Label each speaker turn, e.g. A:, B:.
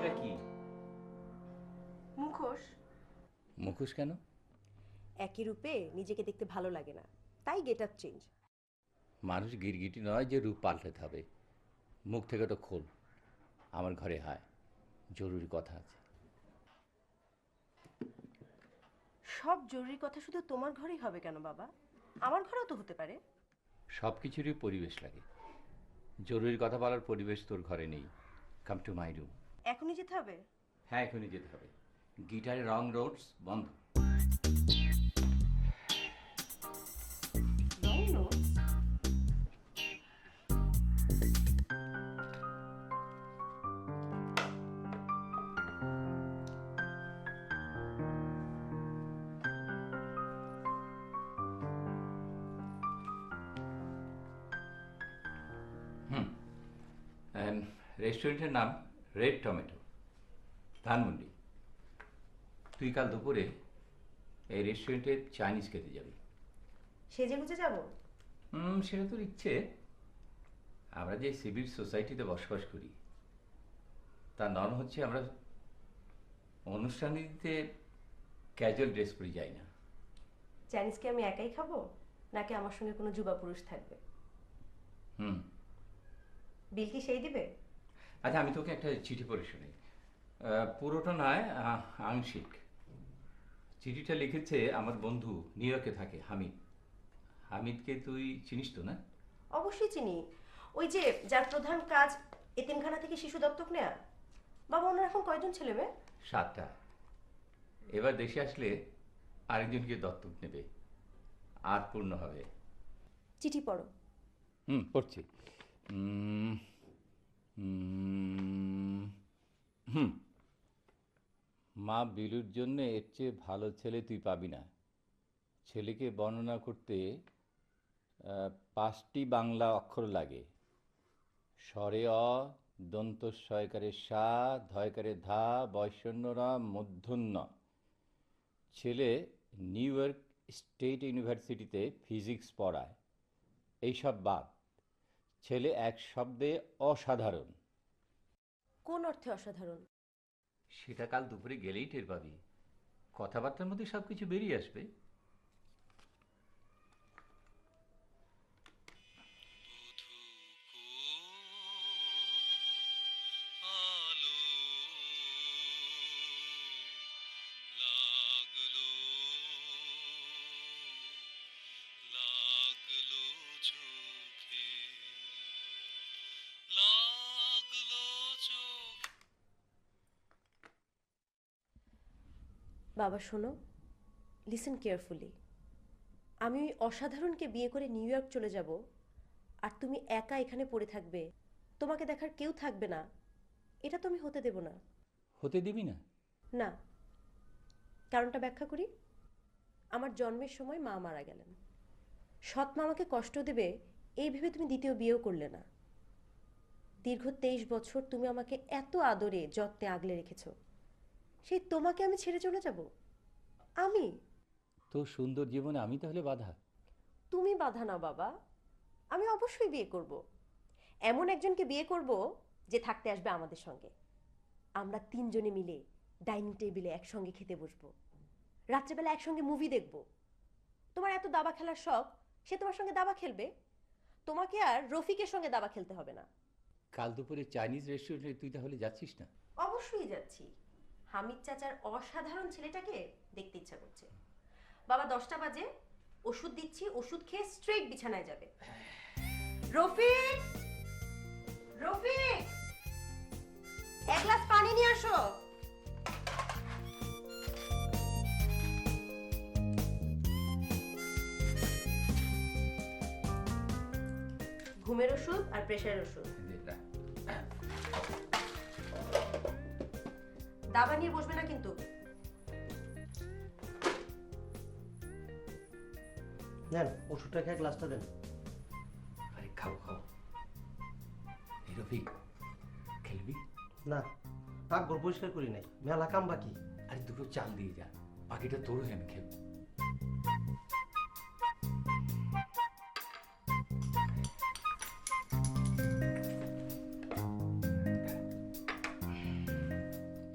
A: এটা কি? মুখোশ। মুখোশ কেন?
B: একই রূপে নিজেকে দেখতে ভালো লাগে না। তাই গেট আপ চেঞ্জ
A: মানুষ গিরগিটি নয় যে রূপ পাল্টাতে হবে মুখ থেকে তো খোল। আমার ঘরে হয় জরুরি কথা আছে।
B: সব জরুরি কথা শুধু তোমার ঘরেই হবে কেন বাবা? আমার ঘরেও তো হতে পারে।
A: সব কিছুরই পরিবেশ লাগে। জরুরি কথা বলার পরিবেশ তোর ঘরে নেই। কাম টু মাই রুম
B: এখনই যেতে হবে?
A: হ্যাঁ এখনই যেতে হবে। গিটারে রং রোডস বন্ধ। রেস্টুরেন্টের নাম রেড টমেটো ধানমন্ডি তুই কাল দুপুরে এই রেস্টুরেন্টে চাইনিজ খেতে যাবি।
B: সেজে গুজে যাব?
A: হুম সেটা তোর ইচ্ছে। আমরা যে সিভিল সোসাইটিতে বসবাস করি তার নর্ম হচ্ছে আমরা অনুষ্ঠানিতে ক্যাজুয়াল ড্রেস পরে যাই না।
B: চাইনিজকে আমি একাই খাব? নাকি আমার সঙ্গে কোনো যুবা পুরুষ থাকবে?
A: হুম।
B: বিল কি সেই দিবে?
A: আচ্ছা আমি তোকে একটা চিঠি পড়ে শুনি পুরোটা নয় আংশিক। চিঠিটা লিখেছে আমার বন্ধু নিউ ইয়র্কে থাকে হামিদ। হামিদকে তুই চিনিস তো না?
B: অবশ্যই চিনি। ওই যে যার প্রধান কাজ এতিমখানা থেকে শিশু দত্তক নেয়া। বাবা ওনার এখন কয়জন ছেলে মেয়ে?
A: সাতটা। এবার দেশে আসলে আরেকজনকে দত্তক নেবে। আর পূর্ণ হবে।
B: চিঠি পড়ো।
A: হুম পড়ছি। মা বিলুর জন্য এর চেয়ে ভালো ছেলে তুই পাবি না। ছেলেকে বর্ণনা করতে পাঁচটি বাংলা অক্ষর লাগে। স্বরে অ, দন্ত সয়কারে সা, ধয়কারে ধা বৈষণ্যরা মূর্ধন্য ছেলে নিউ ইয়র্ক স্টেট ইউনিভার্সিটিতে ফিজিক্স পড়ায়। এইসব বাদ। ছেলে এক শব্দে অসাধারণ।
B: কোন অর্থে অসাধারণ?
A: সেটা কাল দুপুরে গেলেই টের পাবি। কথাবার্তার মধ্যে সব কিছু বেরিয়ে আসবে।
B: বাবা শোনো। লিসেন কেয়ারফুলি আমি ওই অসাধারণকে বিয়ে করে নিউ ইয়র্ক চলে যাব আর তুমি একা এখানে পড়ে থাকবে। তোমাকে দেখার কেউ থাকবে না। এটা তো আমি হতে দেব না।
A: হতে দিবি না?
B: না। কারণটা ব্যাখ্যা করি। আমার জন্মের সময় মা মারা গেলেন। সৎ মা আমাকে কষ্ট দেবে এই ভেবে তুমি দ্বিতীয় বিয়েও করলে না। দীর্ঘ তেইশ বছর তুমি আমাকে এত আদরে যত্নে আগলে রেখেছ। সেই তোমাকে আমি ছেড়ে চলে যাব। আমি?
A: তো সুন্দর জীবনে আমি তাহলে বাধা?
B: তুমি বাধা না বাবা। আমি অবশ্যই বিয়ে করব। এমন একজনকে বিয়ে করব যে থাকতে আসবে আমাদের সঙ্গে। আমরা তিনজনে মিলে ডাইনিং টেবিলে একসঙ্গে খেতে বসবো। রাত্রেবেলা একসঙ্গে মুভি দেখব। তোমার এত দাবা খেলার শখ সে তোমার সঙ্গে দাবা খেলবে। তোমাকে আর রফিকের সঙ্গে দাবা খেলতে হবে না।
A: কাল দুপুরে চাইনিজ রেস্টুরেন্টে তুই তাহলে যাচ্ছিস না?
B: অবশ্যই যাচ্ছি। হামিদ চাচার অসাধারণ ছেলেটাকে দেখতে ইচ্ছা করছে। বাবা দশটা বাজে, ওষুধ দিচ্ছি, ওষুধ খেয়ে স্ট্রেট বিছানায় যাবে। রফিক! রফিক! এক গ্লাস পানি নিয়ে আসো। ঘুমের ওষুধ আর প্রেশারের ওষুধ। দাবা নিয়ে বসবে না কিন্তু।
C: নেন ওষুধটা খেয়ে গ্লাসটা দেন।
A: আরে খাও খাও। এই রফিক খেলবি?
C: না পাকঘর পরিষ্কার করি নাই। মেলা কাম বাকি।
A: আরে দুটো চাল দিয়ে যা। বাকিটা তোর হয়ে আমি খেলব।